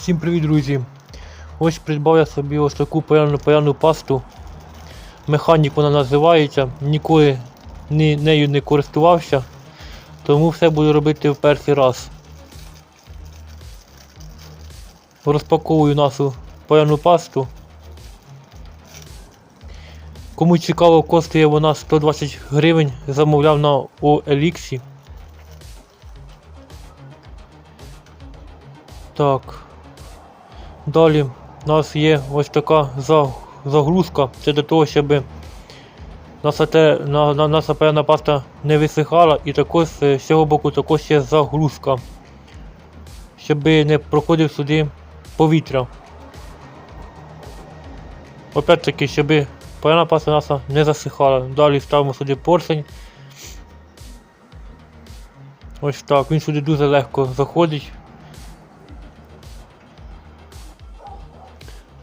Всім привіт, друзі! Ось придбав я собі ось таку паяну, паяну пасту. Механік вона називається. Ніколи ні, нею не користувався, тому все буду робити в перший раз. Розпаковую нашу паяну пасту. Кому цікаво, коштує вона 120 гривень, замовляв на OLX. Так. Далі у нас є ось така загрузка. Це для того, щоб наша, те, на, на, наша певна паста не висихала і також е, з цього боку також є загрузка. Щоб не проходив сюди повітря. Опять таки, щоб певна паста наша не засихала. Далі ставимо сюди поршень. Ось так, він сюди дуже легко заходить.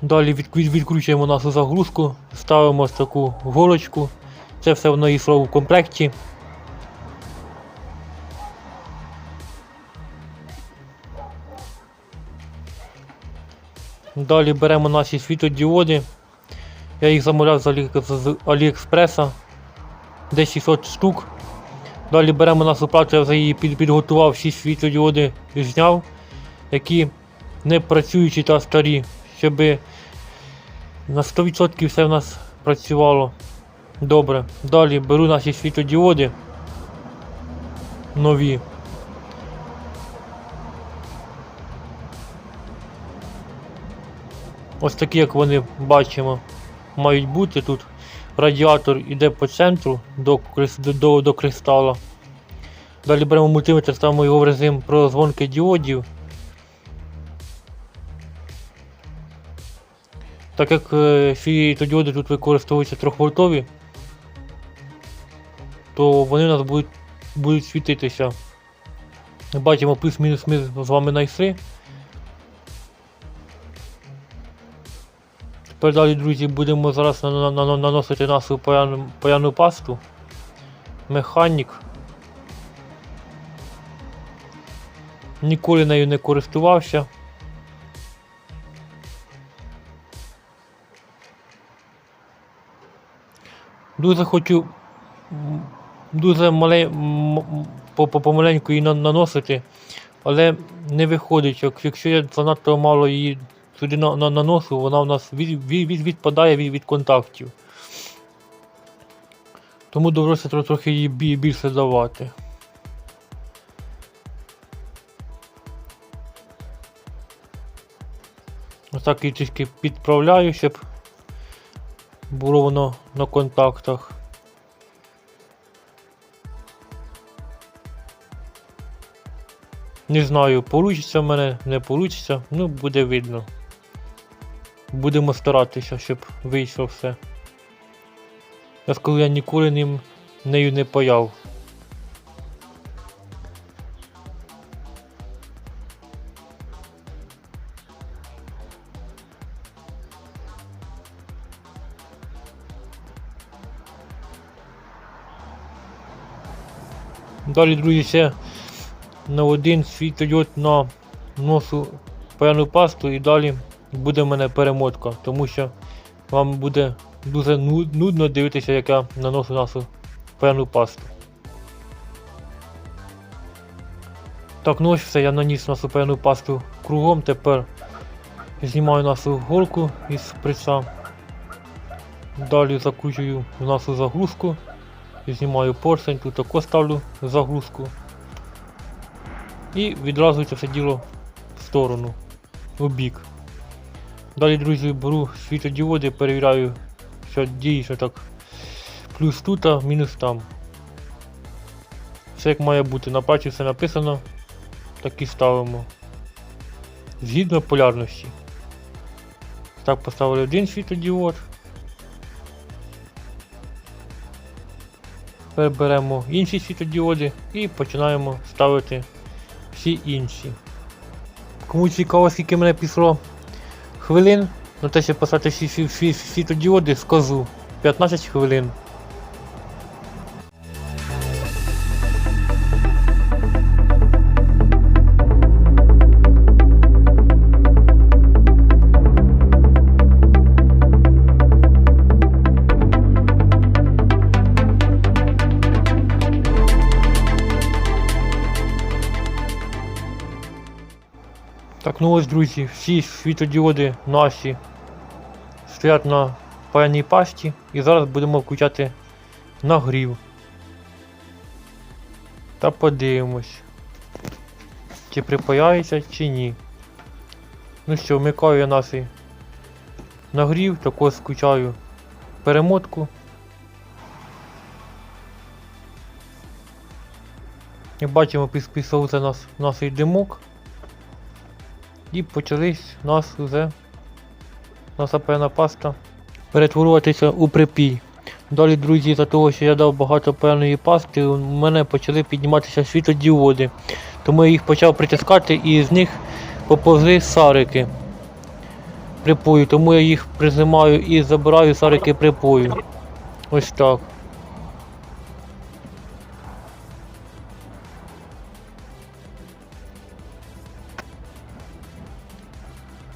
Далі від, від- відкручуємо нашу загрузку, ставимо ось таку голочку. Це все воно йшло в комплекті. Далі беремо наші світодіоди. Я їх замовляв з, Аліекспреса. Десь 600 штук. Далі беремо нашу плату, я вже її під... підготував, всі світодіоди зняв, які не працюючі та старі, щоб на 100% все в нас працювало добре. Далі беру наші світодіоди нові. Ось такі, як вони бачимо, мають бути тут. Радіатор йде по центру до, до, до, кристала. Далі беремо мультиметр, ставимо його в режим прозвонки діодів. Так як е, світодіоди тут використовуються 3-вольтові, то вони у нас будуть, будуть світитися. Бачимо плюс-мінус ми з вами знайшли. Тепер далі, друзі, будемо зараз на- на- на- наносити нашу паяну, паяну пасту. Механік. Ніколи нею не користувався. Дуже хочу дуже мале, помаленьку її наносити, але не виходить. Якщо я занадто мало її сюди на, на, наношу, вона у нас від, від, від, відпадає від, контактів. Тому довелося тро- трохи її більше давати. Ось так її трішки підправляю, щоб було воно на контактах. Не знаю, получиться в мене, не получиться, ну буде видно. Будемо старатися, щоб вийшло все. Я скажу, я ніколи ним нею не паяв. Далі, друзі, ще на один світодіод на носу певну пасту і далі буде в мене перемотка, тому що вам буде дуже ну- нудно дивитися, як я наношу нашу певну пасту. Так, ну ось все, я наніс нашу певну пасту кругом, тепер знімаю нашу голку із прица. Далі закручую в нашу загрузку. Знімаю поршень, тут також ставлю загрузку. І відразу це все діло в сторону, у бік. Далі, друзі, беру світодіоди, перевіряю, що дійсно так. Плюс тут, а мінус там. Все як має бути. На пачі все написано. Так і ставимо. Згідно полярності. Так, поставили один світодіод. Тепер беремо інші світодіоди і починаємо ставити всі інші. Кому цікаво, скільки мене пішло хвилин, на те, щоб поставити всі, всі, всі скажу 15 хвилин. Так, ну ось, друзі, всі світодіоди наші стоять на паяній пасті і зараз будемо включати нагрів. Та подивимось, чи припаяється, чи ні. Ну що, вмикаю я нас нагрів, також включаю перемотку. Як бачимо, за нас наш димок. І почались у нас вже наша певна паста перетворюватися у припій. Далі, друзі, за того, що я дав багато певної пасти, у мене почали підніматися світодіоди. Тому я їх почав притискати і з них поповзли сарики припою. Тому я їх призимаю і забираю сарики припою. Ось так.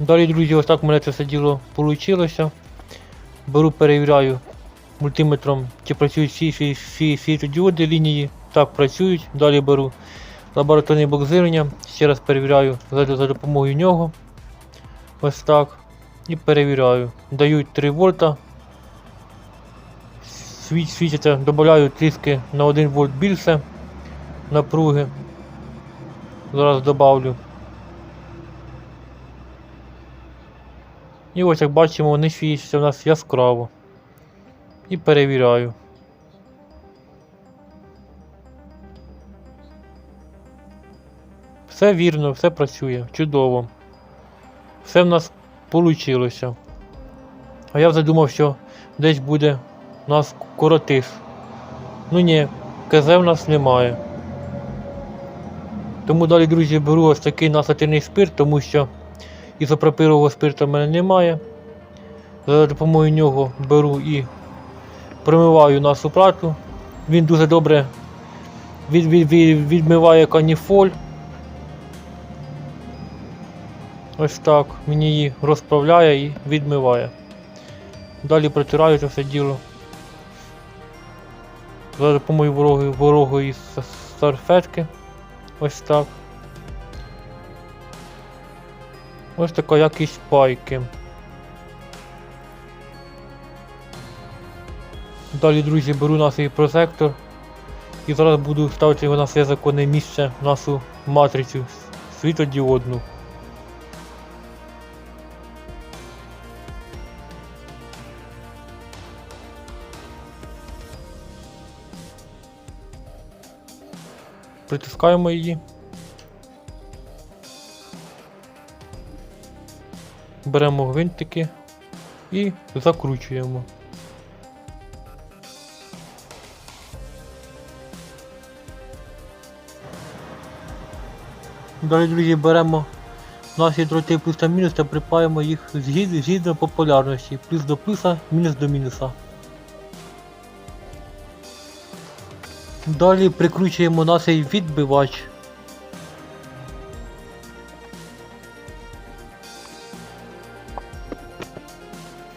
Далі, друзі, ось так в мене це все діло вийшло. Беру, перевіряю мультиметром, чи працюють всі, всі, всі світодіоди лінії. Так, працюють. Далі беру лабораторне боксирування, ще раз перевіряю за, за допомогою нього. Ось так. І перевіряю. Дають 3 вольта. Світ, додаю тріски на 1 вольт більше напруги. Зараз добавлю. І ось як бачимо, вони світяться у нас яскраво. І перевіряю. Все вірно, все працює, чудово. Все в нас вийшло. А я вже думав, що десь буде у нас коротис. Ну ні, КЗ в нас немає. Тому далі, друзі, беру ось такий насатирний спирт, тому що ізопропирового спирту в мене немає. За допомогою нього беру і промиваю нашу плату. Він дуже добре від, від, від, відмиває каніфоль. Ось так. Він її розправляє і відмиває. Далі протираю це все діло. За допомогою вологої, вологої с- салфетки. Ось так. Ось така якість пайки. Далі, друзі, беру на свій прозектор і зараз буду ставити його на своє законне місце, нашу матрицю світодіодну. Притискаємо її. Беремо гвинтики і закручуємо. Далі, друзі, беремо наші дроти плюс та мінус та припаємо їх згідно, згідно популярності. Плюс до плюса, мінус до мінуса. Далі прикручуємо наш відбивач.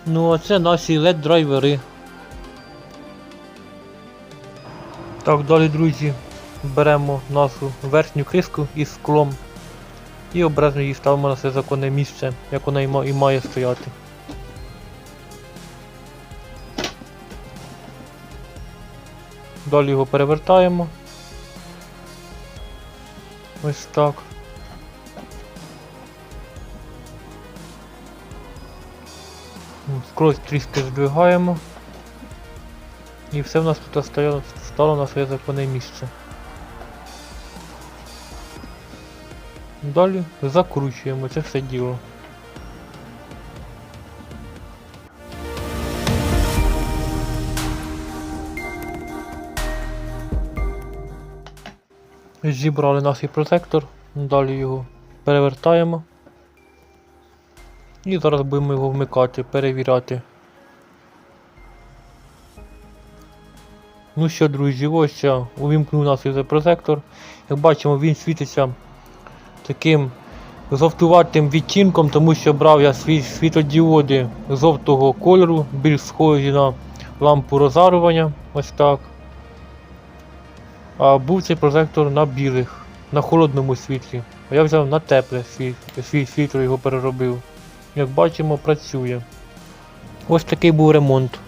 Ну а це наші LED драйвери. Так, далі, друзі, беремо нашу верхню криску із склом і образно її ставимо на своє законне місце, як вона і має стояти. Далі його перевертаємо. Ось так. Скрозь трішки здвигаємо. І все в нас тут стало, стало на своє законне місце. Далі закручуємо це все діло. Зібрали наш протектор, далі його перевертаємо. І зараз будемо його вмикати, перевіряти. Ну що, друзі, ось я увімкнув нас наш протектор. Як бачимо, він світиться таким жовтуватим відтінком, тому що брав я свій світодіоди жовтого кольору, більш схожі на лампу розарування. Ось так. А був цей прожектор на білих, на холодному світлі. А я взяв на тепле свій фільтр його переробив. Як бачимо, працює. Ось такий був ремонт.